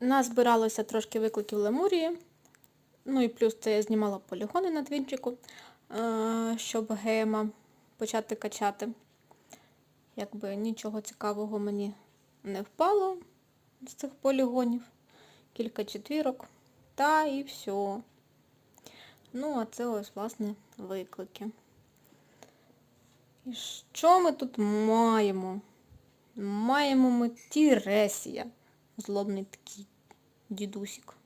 Назбиралося трошки викликів Лемурії. Ну і плюс це я знімала полігони на твінчику, е, щоб гема почати качати. Якби нічого цікавого мені не впало з цих полігонів. Кілька четвірок. Та і все. Ну, а це ось, власне, виклики. І що ми тут маємо? Маємо ми Тіресія. Злобний такий дідусік.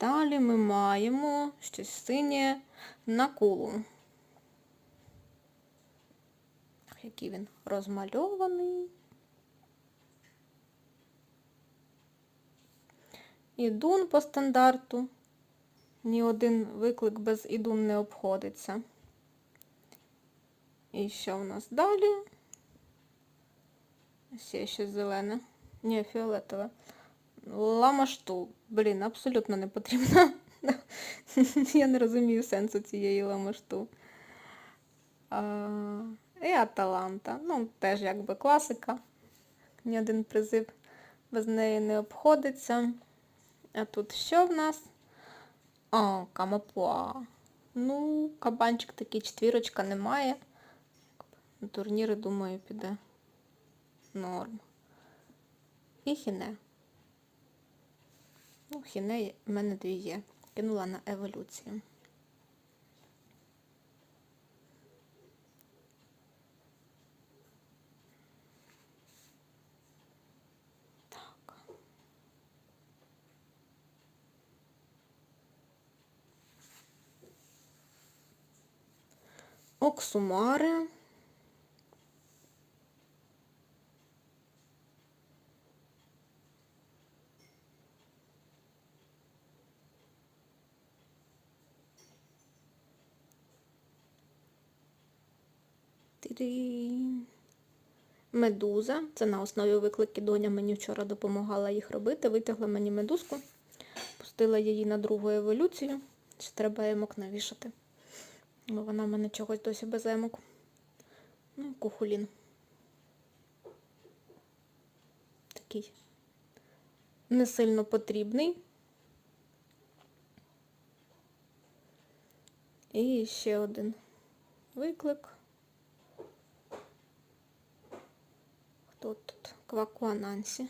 Далі ми маємо щось синє на кулу. Який він розмальований. Ідун по стандарту. Ні один виклик без ідун не обходиться. І що в нас далі? Є ще зелене. Ні, фіолетове. Ламашту. Блін, абсолютно не потрібно. Я не розумію сенсу цієї ламашту. І Аталанта. Ну, теж якби класика. Ні один призив без неї не обходиться. А тут що в нас? О, камапуа. Ну, кабанчик такий четвірочка немає. На турніри, думаю, піде норм. І хіне. Ну, хіне в мене дві є. Кинула на еволюцію. Так. Тирі. Медуза. Це на основі виклики доня мені вчора допомагала їх робити. Витягла мені медузку, пустила її на другу еволюцію. Ще треба емок навішати. Бо вона в мене чогось досі без емок. Ну, кухулін. Такий не сильно потрібний. І ще один виклик. Хто тут? Квакуанансі.